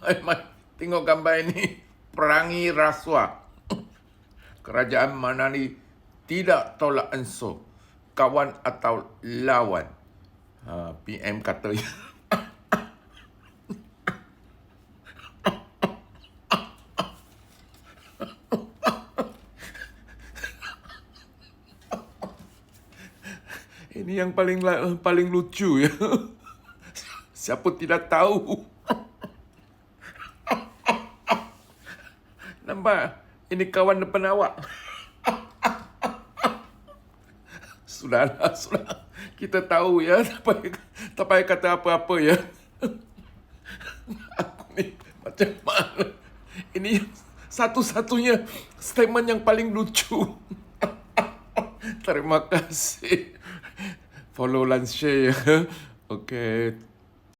Mai. Tengok gambar ini. Perangi rasuah. Kerajaan mana ni tidak tolak ansur. Kawan atau lawan. Ha, PM kata. Ini yang paling paling lucu ya. Siapa tidak tahu. Nampak? Ini kawan depan awak. Sudahlah, sudah. Kita tahu ya. Tak payah, tak payah kata apa-apa ya. Aku ni macam mana? Ini satu-satunya statement yang paling lucu. Terima kasih. Follow dan share ya. Okay.